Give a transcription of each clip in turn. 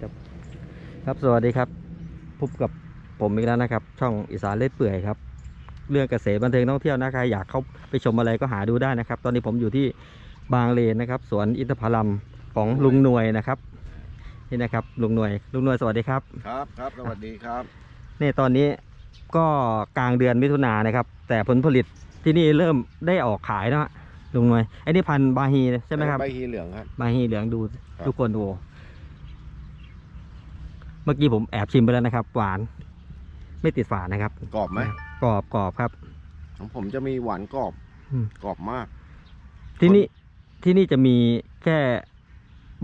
ครับครับสวัสดีครับพบกับผมอีกแล้วนะครับ ช่องอีสานเล่อยเปื่อยครับ เรื่องเกษตรบันเทิงท่องเที่ยวนะใครอยากเข้าไปชมอะไรก็หาดูได้นะครับ ตอนนี้ผมอยู่ที่บางเลนนะครับ สวนอินทผลัมของลุงหน่วยนะครับนี่นะครับลุงหน่วยลุงหน่วยสวัสดีครับ ครับครับสวัสดีครับนี่ตอนนี้ก็กลางเดือนมิถุนายนนะครับ แต่ผลผลิตที่นี่เริ่มได้ออกขายแล้วฮะลุงหน่วยไอ้นี่พันธุ์บาฮีใช่ไหมครับใบฮีเหลืองครับบาฮีเหลืองดูครับทุกคนดูเมื่อกี้ผมแอบชิมไปแล้วนะครับ หวาน ไม่ติดฝาดนะครับ กรอบไหมกรอบกรอบครับ ของผมจะมีหวานกรอบอืม กรอบมาก ที่นี่ที่นี่จะมีแค่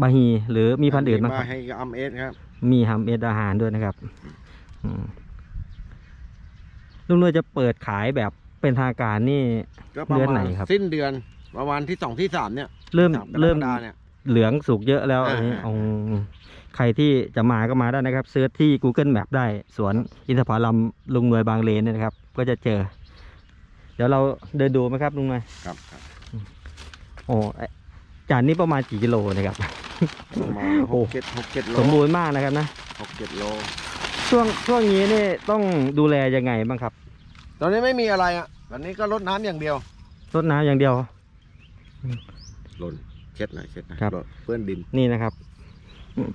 บาฮีหรือมีพันธุ์อื่นบ้างคมารับให้อัมเอสครับ มีฮัมเอดอาหารด้วยนะครับอืมลุงนวยจะเปิดขายแบบเป็นทางการนี่ ก็ประเดือนมาไหนณครับ สิ้นเดือนประมาณที่สองที่สามเนี่ยเริ่มสากกเริ่มฎาเนี่ย เหลืองสุกเยอะแล้วอ่าอันนี้อ่า อ๋อ ใครที่จะมาก็มาได้นะครับเซิร์ชที่ Google Map ได้สวนอินทผลัมลุงหน่วยบางเลนเนี่ยนะครับ ก็จะเจอ เดี๋ยวเราเดินดูไหมครับลุงหน่วยครับครับโอ้ไอ้จานนี้ประมาณกี่กิโลนะครับประมาณโอ้หกเจ็ดหกเจ็ดโลสมบูรณ์มากนะครับนะหกเจ็ดโลช่วงช่วงนี้นี่ต้องดูแลยังไงบ้างครับ ตอนนี้ไม่มีอะไรอะตอนนี้ก็รดน้ำอย่างเดียวรดน้ำอย่างเดียวหล่นเช็ดหน่อยเช็ดหน่อยหล่นเปื้อนดินนี่นะครับอืม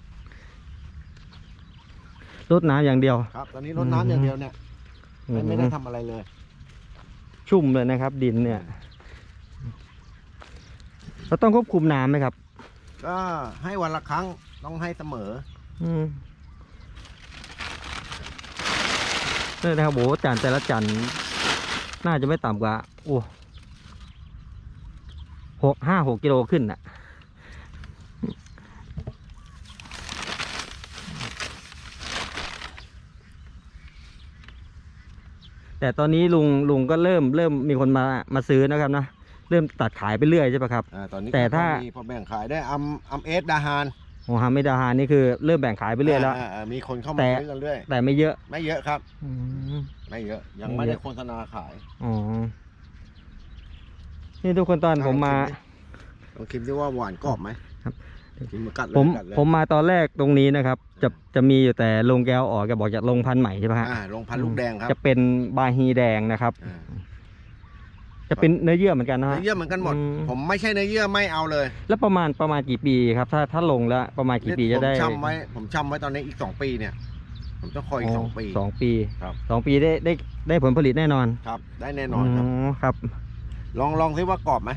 รดน้ำอย่างเดียว ครับ ตอนนี้รดน้ำอย่างเดียวเนี่ยอืไม่ไม่ได้ทำอะไรเลย ชุ่มเลยนะครับ ดินเนี่ยเราต้องควบคุมน้ำไหมครับ ก็ให้วันละครั้งต้องให้เสมอ อืมนี่นะครับโอ้โหจานแต่ละจานน่าจะไม่ต่ำกว่าโอ้หกห้าหกกิโลขึ้นน่ะ แต่ตอนนี้ลุงลุงก็เริ่มเริ่มมีคนมามาซื้อนะครับนะเริ่มตัดขายไปเรื่อยใช่ปะครับ อ่าตอนนี้แต่ถ้าก็มีพอแบ่งขายได้อัมอัมเอสดาฮานโอ้ฮามิดาฮานนี่คือเริ่มแบ่งขายไปเรื่อยแล้วาามีคนเข้าแต่มาซื้อกันเรื่อยแต่ไม่เยอะไม่เยอะครับ อืม ไม่เยอะ ยังไม่ไม่เยได้อะ โฆษณาขายอ๋อนี่ทุกคนตอนผมมาลองชิมดิว่าหวานกรอบไหม ครับชิมมากัดเลยผมกัดเลยผมมาตอนแรกตรงนี้นะครับ จะจะมีอยู่แต่ลงแก้วออกแกบอกจะลงพันธุ์ใหม่ใช่ไหมฮะอ่าลงพันธุ์ลูกแดงครับจะเป็นบาฮีแดงนะครับ อ่าจะเป็นเนื้อเยื่อเหมือนกันนะฮะเนื้อเยื่อเหมือนกันหมด อืม ผมไม่ใช่เนื้อเยื่อไม่เอาเลยแล้วประมาณประมาณกี่ปีครับ ถ้าถ้าลงแล้วประมาณกี่ปีจะได้ผมช่ำไว้ ผมช่ำไว้ตอนนี้อีกสองปีเนี่ย ผมต้องคอยอีกสองปี สองปีครับ สองปีได้ได้ได้ผลผลิตแน่นอนครับ ได้แน่นอนครับมครับ ลองลองซิว่ากรอบไหม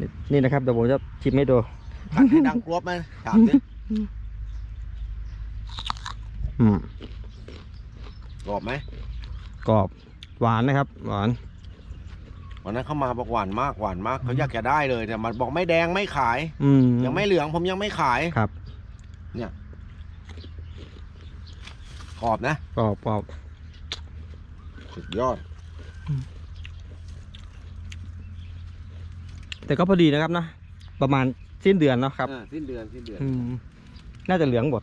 นี่นี่นะครับเดี๋ยวผมจะชิมให้ดู กัดให้ดังกรวบไหมถามสิอืมกรอบไหมกรอบหวานนะครับ หวาน วันนั้นเขามาบอกหวานมากหวานมากเขาอยากจะได้เลยแต่มันบอกไม่แดงไม่ขาย อืมยังไม่เหลืองผมยังไม่ขายครับกรอบนะกรอบกรอบสุดยอด แต่ก็พอดีนะครับนะ ประมาณ สิ้นเดือนเนาะครับอ่าสิ้นเดือนสิ้นเดือนอืมน่าจะเหลืองหมด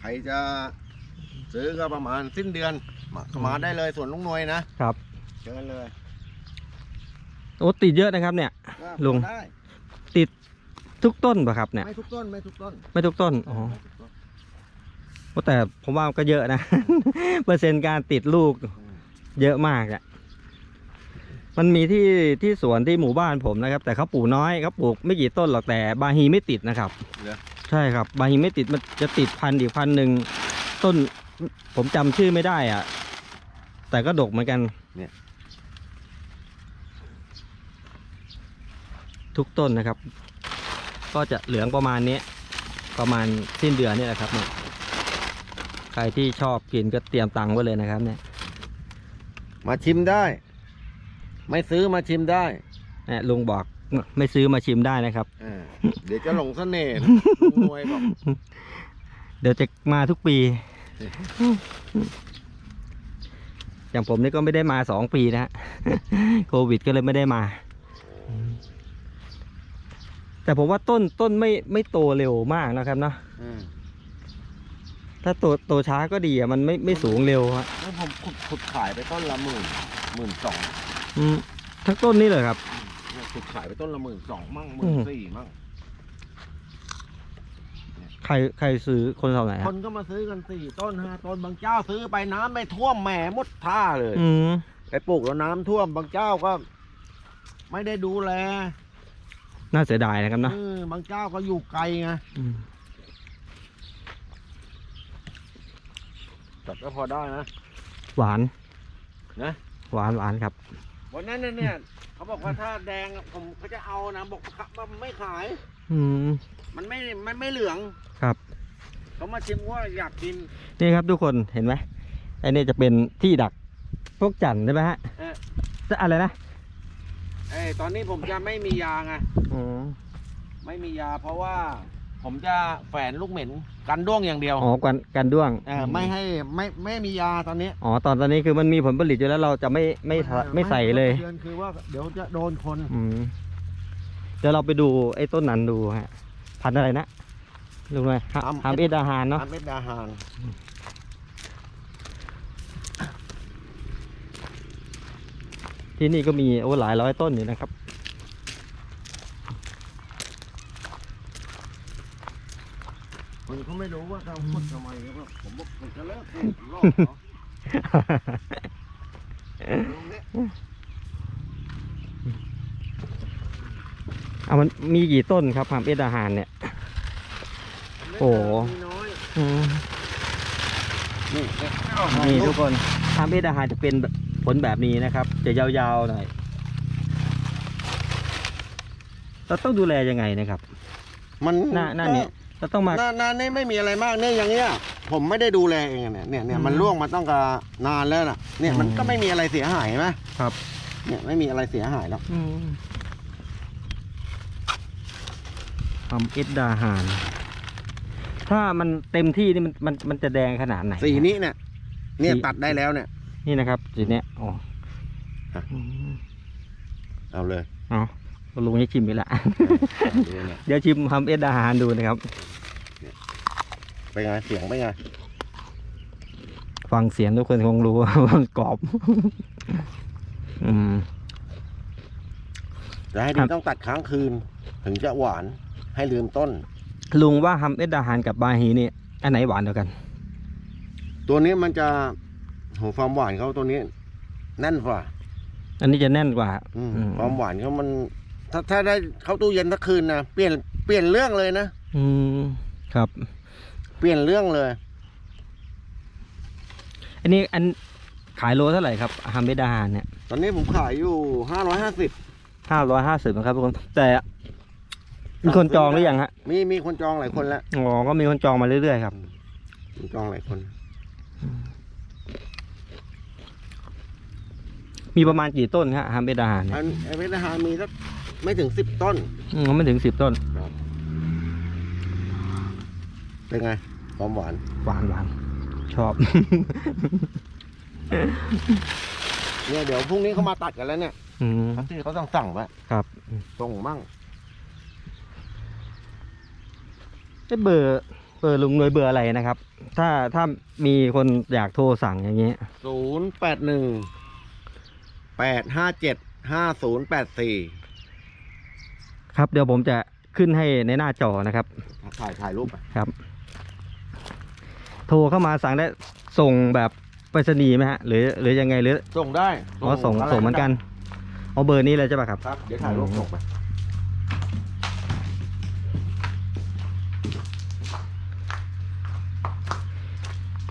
ใครจะซื้อก็ประมาณสิ้นเดือนมามาได้เลยส่วนลุงหนวยนะครับเชิญเลยโอ้ติดเยอะนะครับเนี่ย ก็ลุง ได้ ทุกต้นป่ะครับเนี่ย ไม่ทุกต้นไม่ทุกต้นไม่ทุกต้นอ๋อไม่ทุกต้นโอ้แต่ผมว่าก็เยอะนะ เปอร์เซ็นต์การติดลูก อืม เยอะมากอะมันมีที่ที่สวนที่หมู่บ้านผมนะครับ แต่เขาปลูกน้อยเขาปลูกไม่กี่ต้นหรอกแต่บาฮีไม่ติดนะครับเหรอ ใช่ครับ บาฮีไม่ติดมันจะติดพันธุ์อีกพันธุ์หนึ่งต้นผมจำชื่อไม่ได้อะแต่ก็ดกเหมือนกันเนี่ย ทุกต้นนะครับ ก็จะเหลืองประมาณนี้ ประมาณสิ้นเดือนนี่แหละครับเนี่ยใครที่ชอบกินก็เตรียมตังค์ไว้เลยนะครับเนี่ย มาชิมได้ ไม่ซื้อมาชิมได้เนี่ยลุงบอกไม่ซื้อมาชิมได้นะครับ อ่าเดี๋ยวจะหลงเสน่ห์ลุงหนวยบอกเดี๋ยวจะมาทุกปี อย่างผมนี่ก็ไม่ได้มาสองปีนะฮะ โควิดก็เลยไม่ได้มา แต่ผมว่าต้นต้นไม่ไม่โตเร็วมากนะครับเนาะอืม ถ้าโตโตช้าก็ดีอะมันไม่ไม่สูงเร็วฮะแล้วผมขุดขุดขายไปต้นละหมื่นหมื่นสองอืมทั้งต้นนี่เลยครับเนี่ยขุดขายไปต้นละหมื่นสองมั่งหอืมื่นมสี่มั่งใครใครซื้อคนเท่าไหร่คฮะนก็มาซื้อกันสี่ต้นห้าต้นบางเจ้าซื้อไปน้ำไม่ท่วมแหม่หมดท่าเลยอืมไปปลูกแล้วน้ำท่วมบางเจ้าก็ ไม่ได้ดูแลน่าเสียดายนะครับเนอะเออบางเจ้าก็อยู่ไกลไงอืม แต่ก็พอได้นะ หวานนะ หวานหวานครับ วันนั้นน่ะเนี่ยเขาบอกว่าถ้าแดงผมก็จะเอานะบอกว่าไม่ขาย อืม มันไม่ มันไม่เหลืองครับ เขามาชิมว่าอยากกิน นี่ครับทุกคนเห็นไหมไอ้นี่จะเป็นที่ดักพวกจันทร์ใช่ไหมฮะเออ จะอะไรนะเอ้ยตอนนี้ผมจะไม่มียาไงอ๋อไม่มียาเพราะว่า ผมจะแฝนลูกเหม็นกันด้วงอย่างเดียวอ๋อกันกันด้วงเออไม่ให้ไม่ไม่มียาตอนนี้อ๋อตอนตอนนี้คือมันมีผลผลิตอยู่แล้วเราจะไม่ไม่ทะไม่ใส่เลยเดือนคือว่าเดี๋ยวจะโดนคนอืมเดี๋ยวเราไปดูไอ้ต้นนั้นดูฮะพันธุ์อะไรนะลุงหน่อยฮะฮามเอสอาหารเนาะทำเม็ดดาหารที่นี่ก็มีโอ้หลายร้อยต้นอยู่นะครับ คนเขาไม่รู้ว่าทำพูดทำไมครับผมบอกผมจะเลิกพูดรอบเหรอตรงนี้เอามันมีกี่ต้นครับฮามเอสอาหารเนี่ย โอ้มีน้อยอืมนี่เนี่ยนี่ทุกคนฮามเอสอาหารจะเป็นแบบผลแบบนี้นะครับ จะยาวๆหน่อยเราต้องดูแลยังไงนะครับ มันหน้าหน้านี้ เราต้องมาหน้าหน้านี่ไม่มีอะไรมากเนี่ยอย่างเงี้ย ผมไม่ได้ดูแลเองอะเนี่ยเนี่ยเนี่ยมันอืมร่วงมาต้องกะนานแล้วน่ะ เนี่ยมันอืมก็ไม่มีอะไรเสียหายไหมครับ เนี่ยไม่มีอะไรเสียหายหรอกทำเอ็ดดาหาร ถ้ามันเต็มที่นี่มันมันมันจะแดงขนาดไหนสีนี้เนี่ยเนี่ยสีตัดได้แล้วเนี่ย นี่นะครับสีเนี้ยอ๋อครับอืมเอาเลย เอา ลุงให้ชิมไปละ ดูเนี่ยเดี๋ยวชิมทำเอ็ดดาหารดูนะครับเป็นไงเสียงเป็นไงฟังเสียงทุกคนคงรู้ว่ามันกรอบ อืม จะให้ครัดีบต้องตัดค้างคืน ถึงจะหวานให้ลืมต้น ลุงว่าทำเอ็ดดาหารกับบาฮีนี่อันไหนหวานเดียวกัน ตัวนี้มันจะโหความหวานเขาตัวนี้แน่นกว่าอันนี้จะแน่นกว่า อืมอืม ความหวานเขามัน ถ้าถ้าได้เข้าตู้เย็นสักคืนนะเปลี่ยนเปลี่ยนเรื่องเลยนะอืมครับ เปลี่ยนเรื่องเลย อันนี้อันขายโลเท่าไหร่ครับฮัมเบดาหารเนี่ยตอนนี้ผมขายอยู่ห้าร้อยห้าสิบห้าร้อยห้าสิบนะครับทุกคนแต่มีคนจองหรือยังฮะมีมีคนจองหลายคนแล้วอ๋อก็มีคนจองมาเรื่อยๆครับมีจองหลายคน มีประมาณกี่ต้นฮะฮัมเบดาหารเนี่ยอันไอเพชรทหารมีสัก ไม่ถึงสิบต้น อืมไม่ถึงสิบต้น เป็นไงความหวาน หวานหวานชอบ เนี่ยเดี๋ยวพรุ่งนี้เขามาตัดกันแล้วเนี่ยอืมที่เขาต้องสั่งไว้ครับส่งมั่งไอ้เบอร์เบอร์ลุงหน่วยเบอร์อะไรนะครับ ถ้าถ้ามีคนอยากโทรสั่งอย่างเงี้ยศูนย์แปดหนึ่งแปดห้าเจ็ดห้าศูนย์แปดสี่ ครับ เดี๋ยวผมจะขึ้นให้ในหน้าจอนะครับ ถ่ายถ่ายรูปไปครับ โทรเข้ามาสั่งได้ส่งแบบไปรษณีย์ไหมฮะหรือหรือยังไงหรือส่งได้อ๋อส่งะไรส่งเหมือนกันเอาเบอร์นี้เลยใช่ป่ะครับครับ เดี๋ยวถ่ายรูปส่งไป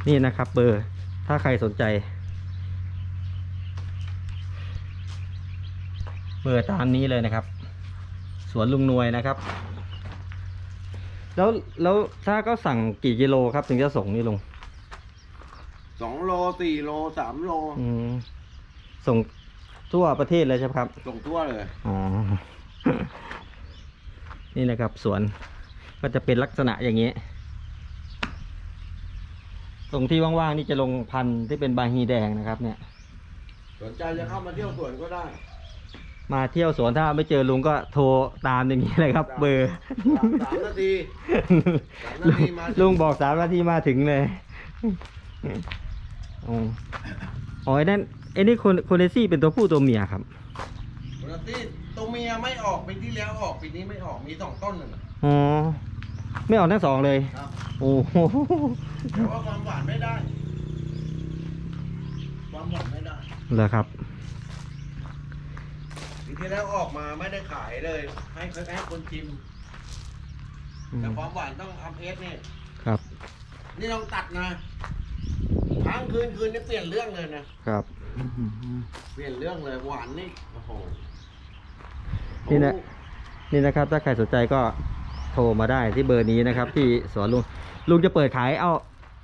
นี่นะครับเบอร์ถ้าใครสนใจ เบอร์ตามนี้เลยนะครับ สวนลุงนวยนะครับ แล้วแล้วถ้าก็สั่งกี่กิโลครับ ถึงจะส่งนี่ลุงสองโลสี่โลสามโลอืมส่งทั่วประเทศเลยใช่ไหมครับ ส่งทั่วเลยอ๋อ นี่นะครับสวนก็จะเป็นลักษณะอย่างนี้ ตรงที่ว่างๆนี่จะลงพันธุ์ที่เป็นบาฮีแดงนะครับ เนี่ย สนใจจะเข้ามาเที่ยวสวนก็ได้ มาเที่ยวสวนถ้าไม่เจอลุงก็โทรตามอย่างนี้เลยครับ เบอร์ สามสามนาทีสามนาทีมาถึงลุงบอกสามนาทีมาถึงเลยอ๋ออ๋อไอ้นั่นไอ้นี่โคนโคเนซี่เป็นตัวผู้ตัวเมียครับคนละที่ตัวเมียไม่ออกปีที่แล้วออกปีนี้ไม่ออกมีสองต้นน่ะอ๋อไม่ออกทั้งสองเลย ครับโอ้โหแต่ว่าความหวานไม่ได้ ความหวานไม่ได้เหรอครับปี ที่แล้วออกมาไม่ได้ขายเลย ให้ให้คนชิม อืมแต่ความหวานต้องอัพเอสนี่ครับนี่ต้องตัดนะค้างคืนคืนนี่เปลี่ยนเรื่องเลยนะ ครับ เปลี่ยนเรื่องเลยหวานนี่โอ้โหนี่นะ นี่นะครับ ถ้าใครสนใจก็โทรมาได้ที่เบอร์นี้นะครับ ที่สวนลุงลุงจะเปิดขายเอา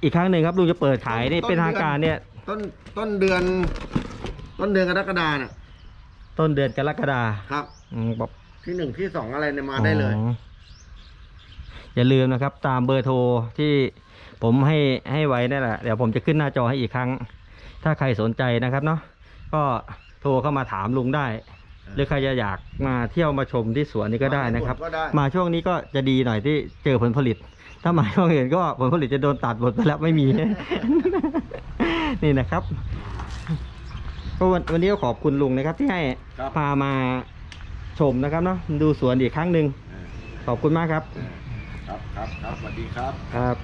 อีกครั้งหนึ่งครับลุงจะเปิดขายนี่เป็นทางการเนี่ย ต้นต้นเดือน ต้นเดือนกรกฎาน่ะ ต้นเดือนกรกฎาครับอืมบอกที่หนึ่งที่สองอะไรเนี่ยมาได้เลย อ๋ออย่าลืมนะครับ ตามเบอร์โทรที่ผมให้ให้ไว้นั่นแหละ เดี๋ยวผมจะขึ้นหน้าจอให้อีกครั้ง ถ้าใครสนใจนะครับเนาะก็โทรเข้ามาถามลุงได้ หรือใครจะอยากมาเที่ยวมาชมที่สวนนี้ก็ได้นะครับ ก็ได้ มาช่วงนี้ก็จะดีหน่อยที่เจอผลผลิต ถ้ามาช่วงอื่นก็ผลผลิตจะโดนตัดหมดไปแล้วไม่มี นี่นะครับ ก็วันวันนี้ก็ขอบคุณลุงนะครับ ที่ให้ครับ พามาชมนะครับเนาะดูสวนอีกครั้งหนึ่งขอบคุณมากครับ ครับครับครับสวัสดีครับ ครับ